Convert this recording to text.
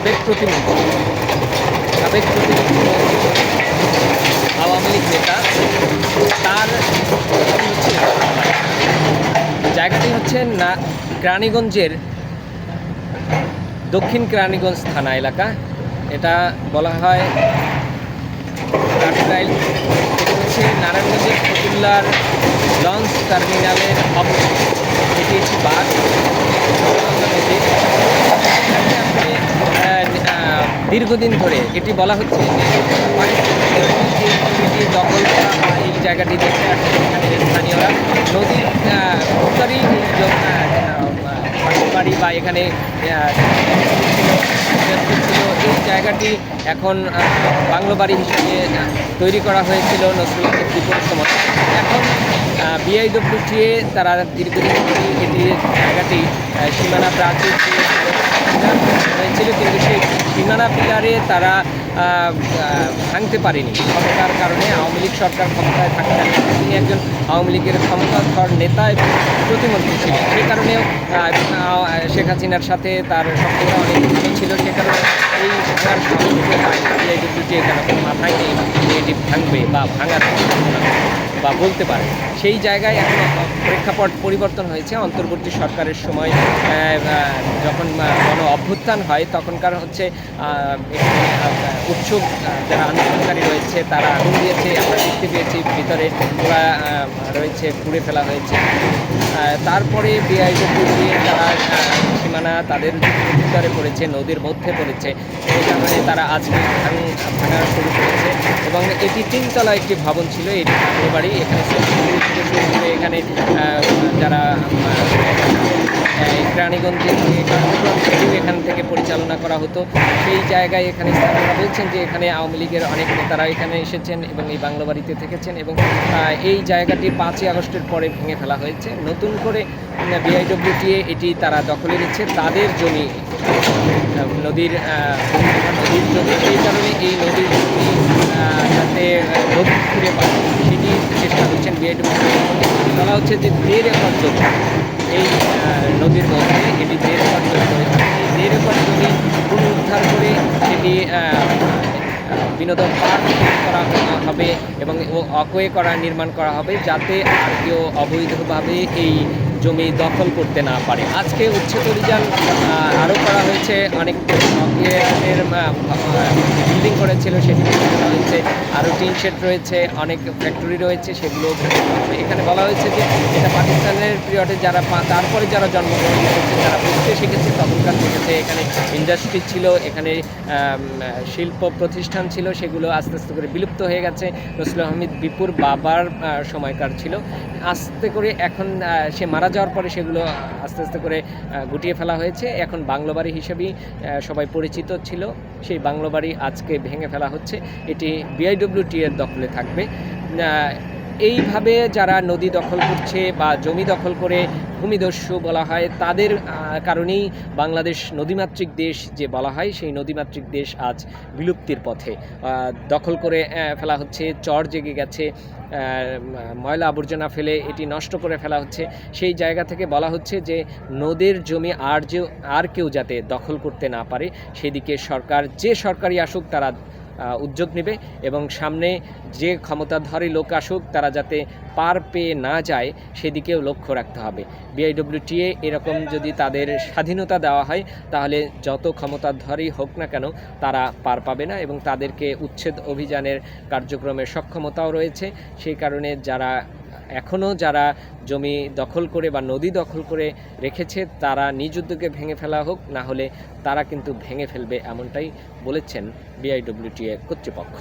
সাবেক প্রতিমন্ত্রী। সাবেক প্রতিমন্ত্রী। আওয়ামী লীগ নেতা। তার জায়গাটি হচ্ছে না, কেরানীগঞ্জের দক্ষিণ কেরানীগঞ্জ থানা এলাকা। এটা বলা হয় হচ্ছে নারায়ণগঞ্জের ফতুল্লার লঞ্চ টার্মিনালের অবস্থিত এটি একটি বাস। দীর্ঘদিন ধরে এটি বলা হচ্ছে যে দখল করা এই জায়গাটি দেখতে এখানে স্থানীয়রা। নদীর উত্তরই বাড়ি বা এখানে এই জায়গাটি এখন বাংলো বাড়ি হিসেবে তৈরি করা হয়েছিল নজরুল বিপরীত সময়। এখন বিআইডব্লিউটিএ তারা দীর্ঘদিন ধরে এটি জায়গাটি সীমানা প্রাচীর দিয়ে হয়েছিল কিন্তু সেই সীমানা পিলারে তারা ভাঙতে পারেনি। ক্ষমতার কারণে আওয়ামী লীগ সরকার ক্ষমতায় থাকতেন তিনি একজন আওয়ামী লীগের ক্ষমতাধর নেতা এবং প্রতিমন্ত্রী ছিলেন। সেই কারণেও শেখ হাসিনার সাথে তার সম্পর্ক অনেক ছিল। সে কারণে এই ভাঙার সামর্থ্য এখানে মাথায় নেই এটি ভাঙবে বা ভাঙার। সম্ভাবনা বা বলতে পারে। সেই জায়গায় এখন প্রেক্ষাপট পরিবর্তন হয়েছে। অন্তর্বর্তী সরকারের সময় যখন গণ অভ্যুত্থান হয়, তখনকার হচ্ছে উৎসুক যারা আন্দোলনকারী রয়েছে, তারা আগুন দিয়েছে, আমরা দেখতে পেয়েছি, ভিতরে ওরা রয়েছে, পুড়ে ফেলা হয়েছে। তারপরে বিআইডব্লিউটি তারা সীমানা, তাদের ভিতরে পড়েছে, নদীর মধ্যে পড়েছে, এই কারণে তারা আজকে ভাঙ শুরু করেছে। এবং এটি তিনতলা একটি ভবন ছিল, এটি ঠাকুর বাড়ি। এখানে এখানে যারা কার্যক্রম এখান থেকে পরিচালনা করা হতো। সেই জায়গায় এখানে স্থানীয়রা বলছেন যে এখানে আওয়ামী লীগের অনেক নেতারা এখানে এসেছেন এবং এই বাংলা বাড়িতে থেকেছেন এবং এই জায়গাটি পাঁচই আগস্টের পরে ভেঙে ফেলা হয়েছে। নতুন করে বিআইডব্লিউটিএ এটি তারা দখলে নিচ্ছে। তাদের জমি নদীর নদীর সেই কারণে এই নদীর যাতে নদী ফিরে পায় সেটি চেষ্টা করছেন বিআইডব্লিউটিএ বলা হচ্ছে যে দেড় একর জমি এই নদীর মধ্যে এটি দেড় একর জমি রয়েছে এই দেড় একর জমি পুনরুদ্ধার করে আহ, বিনোদন পার্ক করা হবে এবং অকোয়ে করা নির্মাণ করা হবে যাতে আর কেউ অবৈধভাবে এই জমি দখল করতে না পারে। আজকে উচ্ছেদ অভিযান আরও করা হয়েছে। অনেক বিল্ডিং করেছিল, সেটি ফেলা হয়েছে আরও টিন শেড রয়েছে, অনেক ফ্যাক্টরি রয়েছে, সেগুলো। এখানে বলা হয়েছে যে এটা পাকিস্তানের পিরিয়ডে যারা তারপরে যারা জন্মগ্রহণ করেছে, যারা পড়তে শিখেছে, তখনকার শিখেছে এখানে ইন্ডাস্ট্রি ছিল, এখানে শিল্প প্রতিষ্ঠান ছিল, সেগুলো আস্তে আস্তে করে বিলুপ্ত হয়ে গেছে। নসরুল আহমেদ বিপুর বাবার সময়কার ছিল। আস্তে করে এখন সে মারা যাওয়ার পরে সেগুলো আস্তে আস্তে করে গুটিয়ে ফেলা হয়েছে। এখন বাংলো বাড়ি হিসেবেই সবাই পরিচিত ছিল। সেই বাংলো বাড়ি আজকে ভেঙে ফেলা হচ্ছে। এটি বিআইডব্লিউটি এর দখলে থাকবে। এইভাবে যারা নদী দখল করছে বা জমি দখল করে ভূমিদস্যু বলা হয়, তাদের কারণেই বাংলাদেশ নদীমাতৃক দেশ যে বলা হয়, সেই নদীমাতৃক দেশ আজ বিলুপ্তির পথে দখল করে ফেলা হচ্ছে। চর জেগে গেছে। ময়লা আবর্জনা ফেলে এটি নষ্ট করে ফেলা হচ্ছে। সেই জায়গা থেকে বলা হচ্ছে যে নদীর জমি আর যে, আর কেউ যাতে দখল করতে না পারে, সেদিকে সরকার, যে সরকারি আসুক, তারা উদ্যোগ নেবে এবং সামনে যে ক্ষমতাধারী লোক আসুক, তারা যাতে পার পেয়ে না যায়, সেদিকেও লক্ষ্য রাখতে হবে। বিআইডব্লিউটিএ এরকম যদি তাদের স্বাধীনতা দেওয়া হয়, তাহলে যত ক্ষমতাধারী হোক না কেন, তারা পার পাবে না এবং তাদেরকে উচ্ছেদ অভিযানের কার্যক্রমের সক্ষমতাও রয়েছে। সেই কারণে যারা এখনও যারা জমি দখল করে বা নদী দখল করে রেখেছে, তারা নিজ উদ্যোগে ভেঙে ফেলা হোক, না হলে তারা কিন্তু ভেঙে ফেলবে এমনটাই বলেছেন বিআইডব্লিউটিএ কর্তৃপক্ষ।